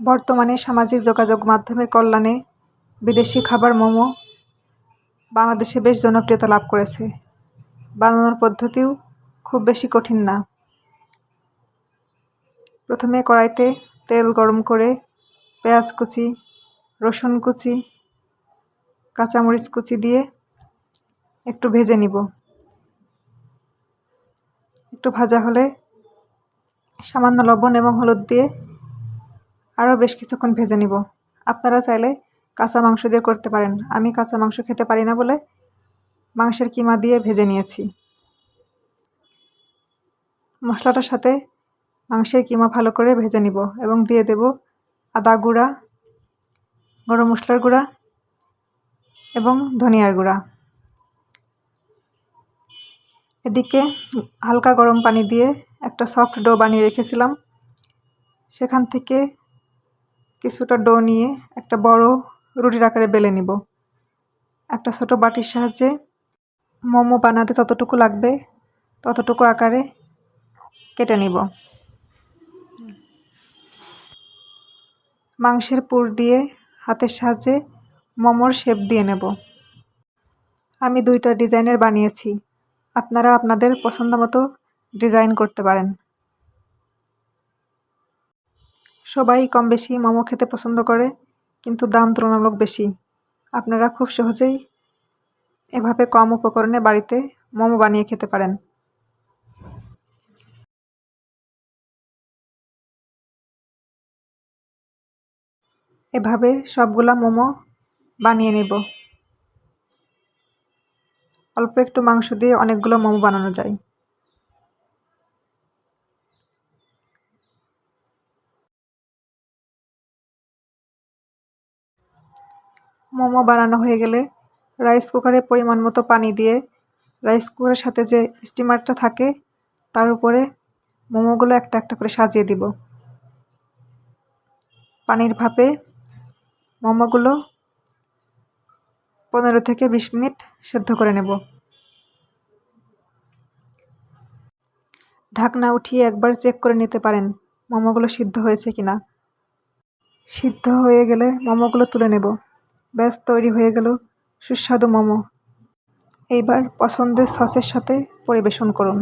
বর্তমানে সামাজিক যোগাযোগ মাধ্যমের কল্যাণে বিদেশি খাবার মোমো বাংলাদেশে বেশ জনপ্রিয়তা লাভ করেছে। বানানোর পদ্ধতিও খুব বেশি কঠিন না। প্রথমে কড়াইতে তেল গরম করে পেঁয়াজ কুচি, রসুন কুচি, কাঁচামরিচ কুচি দিয়ে একটু ভেজে নিব। একটু ভাজা হলে সামান্য লবণ এবং হলুদ দিয়ে আরও বেশ কিছুক্ষণ ভেজে নিব। আপনারা চাইলে কাঁচা মাংস দিয়ে করতে পারেন। আমি কাঁচা মাংস খেতে পারি না বলে মাংসের কিমা দিয়ে ভেজে নিয়েছি। মশলাটার সাথে মাংসের কিমা ভালো করে ভেজে নিব এবং দিয়ে দেব আদা গুঁড়া, গরম মশলার গুঁড়া এবং ধনিয়ার গুঁড়া। এদিকে হালকা গরম পানি দিয়ে একটা সফট ডো বানিয়ে রেখেছিলাম। সেখান থেকে কিছুটা ডো নিয়ে একটা বড় রুটির আকারে বেলে নিব। একটা ছোট বাটির সাহায্যে মোমো বানাতে যতটুকু লাগবে ততটুকু আকারে কেটে নিব। মাংসের পুর দিয়ে হাতের সাহায্যে মোমোর শেপ দিয়ে নেব। আমি দুইটা ডিজাইনের বানিয়েছি। আপনারা আপনাদের পছন্দ মতো ডিজাইন করতে পারেন। সবাই কম বেশি মোমো খেতে পছন্দ করে, কিন্তু দাম তুলনামূলক বেশি। আপনারা খুব সহজেই এভাবে কম উপকরণে বাড়িতে মোমো বানিয়ে খেতে পারেন। এভাবে সবগুলা মোমো বানিয়ে নেব। অল্প একটু মাংস দিয়ে অনেকগুলো মোমো বানানো যায়। মোমো বানানো হয়ে গেলে রাইস কুকারে পরিমাণ মতো পানি দিয়ে রাইস কুকারের সাথে যে স্টিমারটা থাকে, তার উপরে মোমোগুলো একটা একটা করে সাজিয়ে দিব। পানির ভাপে মোমোগুলো পনেরো থেকে বিশ মিনিট সেদ্ধ করে নেব। ঢাকনা উঠিয়ে একবার চেক করে নিতে পারেন মোমোগুলো সিদ্ধ হয়েছে কিনা। সিদ্ধ হয়ে গেলে মোমোগুলো তুলে নেব। ব্যাস তৈরি হয়ে গেল সুস্বাদু মোমো। এইবার পছন্দের সসের সাথে পরিবেশন করুন।